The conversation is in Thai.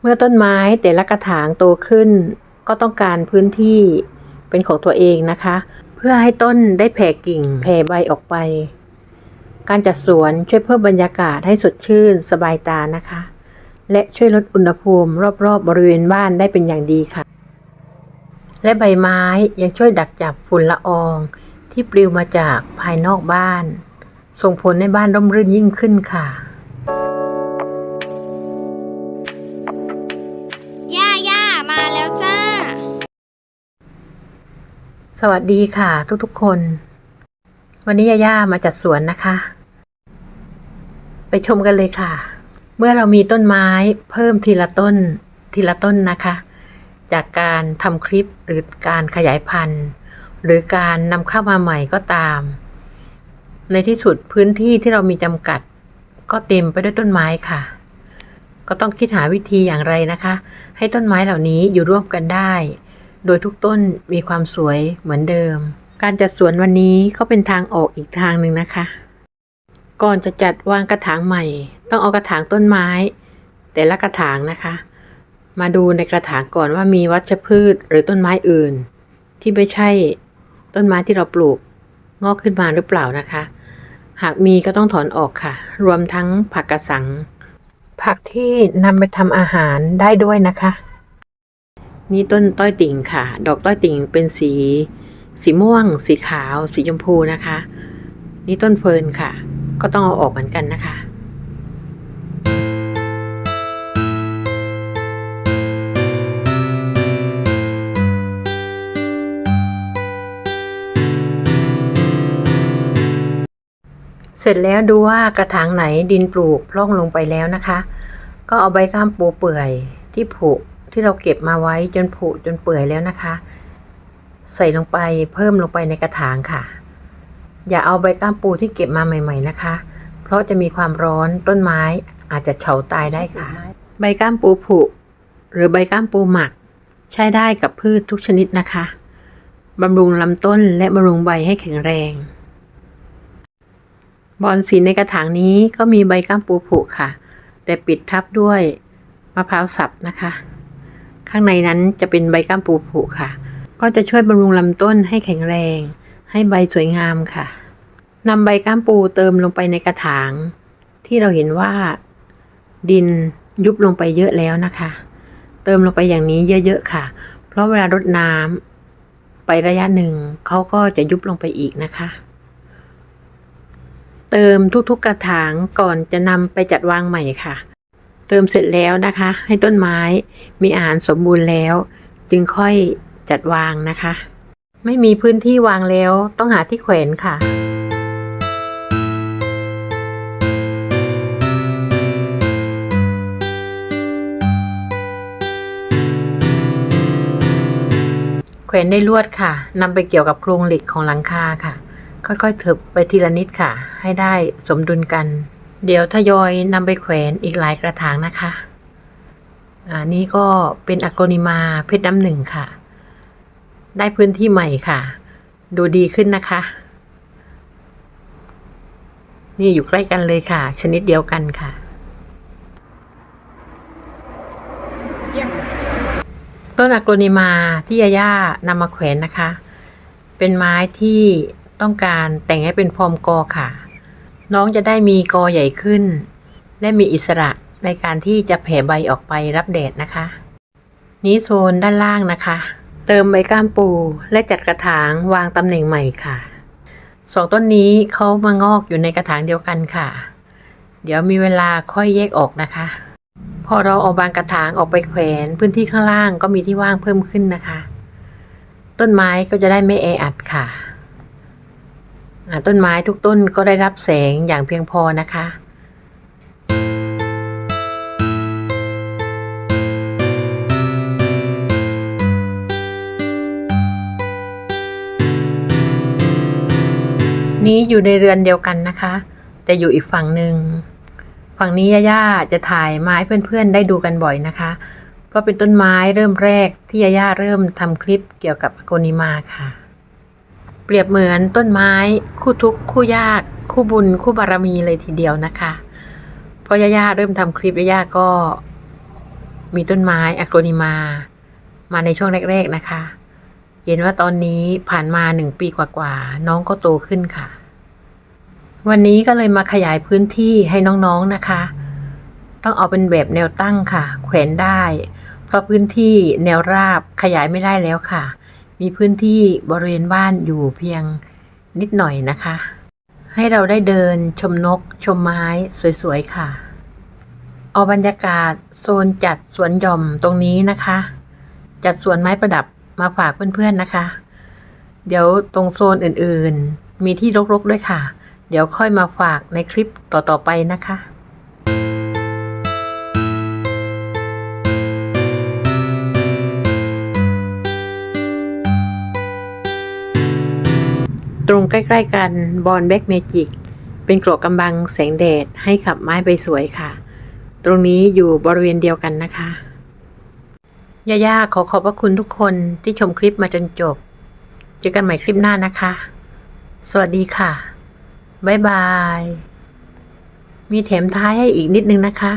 เมื่อต้นไม้แต่ละกระถางโตขึ้น ก็ต้องการพื้นที่เป็นของตัวเองนะคะ เพื่อให้ต้นได้แผ่กิ่งแผ่ใบออกไป การจัดสวนช่วยเพิ่มบรรยากาศให้สดชื่นสบายตานะคะ และช่วยลดอุณหภูมิรอบๆบริเวณบ้านได้เป็นอย่างดีค่ะ และใบไม้ยังช่วยดักจับฝุ่นละออง ที่ปลิวมาจากภายนอกบ้าน ส่งผลให้บ้านร่มรื่นยิ่งขึ้นค่ะ สวัสดีค่ะทุกๆคน วันนี้ย่าย่ามาจัดสวนนะคะ ไปชมกันเลยค่ะ เมื่อเรามีต้นไม้เพิ่มทีละต้นทีละต้นนะคะ จากการทำคลิปหรือการขยายพันธุ์ หรือการนำเข้ามาใหม่ก็ตาม ในที่สุดพื้นที่ที่เรามีจำกัด ก็เต็มไปด้วยต้นไม้ค่ะ ก็ต้องคิดหาวิธีอย่างไรนะคะ ให้ต้นไม้เหล่านี้อยู่ร่วมกันได้ โดยทุกต้นมีความสวยเหมือนเดิม การจัดสวนวันนี้ก็เป็นทางออกอีกทางหนึ่งนะคะ ก่อนจะจัดวางกระถางใหม่ ต้องเอากระถางต้นไม้ แต่ละกระถางนะคะ มาดูในกระถางก่อนว่ามีวัชพืชหรือต้นไม้อื่น ที่ไม่ใช่ต้นไม้ที่เราปลูกงอกขึ้นมาหรือเปล่านะคะ หากมีก็ต้องถอนออกค่ะ รวมทั้งผักกระสัง ผักที่นำไปทำอาหารได้ด้วยนะคะ นี่ต้นต้อยติ่งค่ะ ดอกต้อยติ่งเป็นสี สีม่วง สีขาว สีชมพูนะคะ นี่ต้นเฟิร์นค่ะ ก็ต้องเอาออกเหมือนกันนะคะเสร็จแล้วดูว่ากระถางไหนดินปลูกพร่องลงไปแล้วนะคะ ก็เอาใบข้ามปูเปื่อยที่ผุ ที่เราเก็บมาไว้จนผุจนเปื่อยแล้วนะคะ ใส่ลงไปเพิ่มลงไปในกระถางค่ะ อย่าเอาใบก้ามปูที่เก็บมาใหม่ ๆนะคะ เพราะจะมีความร้อนต้นไม้อาจจะเฉาตายได้ค่ะ ใบก้ามปูผุ หรือใบก้ามปูหมัก ใช้ได้กับพืชทุกชนิดนะคะบำรุงลำต้นและบำรุงใบให้แข็งแรง บอนสีในกระถางนี้ก็มีใบก้ามปูผุค่ะ แต่ปิดทับด้วยมะพร้าวสับนะคะ ข้างในนั้นจะเป็นใบก้ามปูผุค่ะ ก็จะช่วยบำรุงลำต้นให้แข็งแรง ให้ใบสวยงามค่ะนำใบก้ามปูเติมลงไปในกระถาง ที่เราเห็นว่า ดินยุบลงไปเยอะแล้วนะคะ เติมลงไปอย่างนี้เยอะๆค่ะ เพราะเวลารดน้ำไประยะหนึ่งเขาก็จะยุบลงไปอีกนะคะ เติมทุกๆกระถางก่อนจะนำไปจัดวางใหม่ค่ะ เติมเสร็จแล้วนะคะ ให้ต้นไม้มีอาหารสมบูรณ์แล้ว จึงค่อยจัดวางนะคะ ไม่มีพื้นที่วางแล้วต้องหาที่แขวนค่ะแขวนด้วยลวดค่ะนำไปเกี่ยวกับโครงเหล็กของหลังคาค่ะ ค่อยๆเถิบไปทีละนิดค่ะ ให้ได้สมดุลกัน เดี๋ยวทยอยนำไปแขวนอีกหลายกระถางนะคะอ่านี่ก็เป็นอโกนิมาเพชรน้ำหนึ่งค่ะ ได้พื้นที่ใหม่ค่ะ ดูดีขึ้นนะคะ นี่อยู่ใกล้กันเลยค่ะ ชนิดเดียวกันค่ะ ต้นอโกนิมาที่ยาย่านำมาแขวนนะคะ เป็นไม้ที่ต้องการแต่งให้เป็นฟอร์มกอค่ะ น้องจะได้มีกอใหญ่ขึ้น และมีอิสระในการที่จะแผ่ใบออกไปรับแดดนะคะ นี้โซนด้านล่างนะคะ เติมใบก้ามปูและจัดกระถางวางตำแหน่งใหม่ค่ะสองต้นนี้เขามางอกอยู่ในกระถางเดียวกันค่ะ เดี๋ยวมีเวลาค่อยแยกออกนะคะ พอเราเอาบางกระถางออกไปแขวนพื้นที่ข้างล่างก็มีที่ว่างเพิ่มขึ้นนะคะ ต้นไม้ก็จะได้ไม่แออัดค่ะ ต้นไม้ทุกต้นก็ได้รับแสงอย่างเพียงพอนะคะนี้อยู่ในเรือนเดียวกันนะคะจะอยู่อีกฝั่งหนึ่ง ฝั่งนี้ย่าๆจะถ่ายไม้เพื่อนๆ ได้ดูกันบ่อยนะคะ เพราะเป็นต้นไม้เริ่มแรกที่ย่าๆเริ่มทำคลิปเกี่ยวกับอโกนิมาค่ะ เปรียบเหมือนต้นไม้ คู่ทุกข์คู่ยาก คู่บุญ คู่บารมีเลยทีเดียวนะคะเพราะย่าเริ่มทำคลิปย่าก็ มีต้นไม้อะโกนิมา มาในช่วงแรก ๆนะคะเห็นว่าตอนนี้ผ่านมาหนึ่งปีกว่าๆน้องก็โตขึ้นค่ะ วันนี้ก็เลยมาขยายพื้นที่ให้น้องๆนะคะ ต้องเอาเป็นแบบแนวตั้งค่ะ แขวนได้ เพราะพื้นที่แนวราบขยายไม่ได้แล้วค่ะ มีพื้นที่บริเวณบ้านอยู่เพียงนิดหน่อยนะคะ ให้เราได้เดินชมนกชมไม้สวยๆค่ะ เอาบรรยากาศโซนจัดสวนหย่อมตรงนี้นะคะ จัดสวนไม้ประดับมาฝากเพื่อนๆนะคะ เดี๋ยวตรงโซนอื่นๆ มีที่รกๆด้วยค่ะ เดี๋ยวค่อยมาฝากในคลิปต่อๆไปนะคะ ตรงใกล้ๆกันบอลแบ็กเมจิกเป็นกรอกำบังแสงแดดให้ขับไม้ไปสวยค่ะ ตรงนี้อยู่บริเวณเดียวกันนะคะย่าย่าขอขอบพระคุณทุกคนที่ชมคลิปมาจนจบ เจอกันใหม่คลิปหน้านะคะ สวัสดีค่ะ บ๊ายบาย มีแถมท้ายให้อีกนิดนึงนะคะ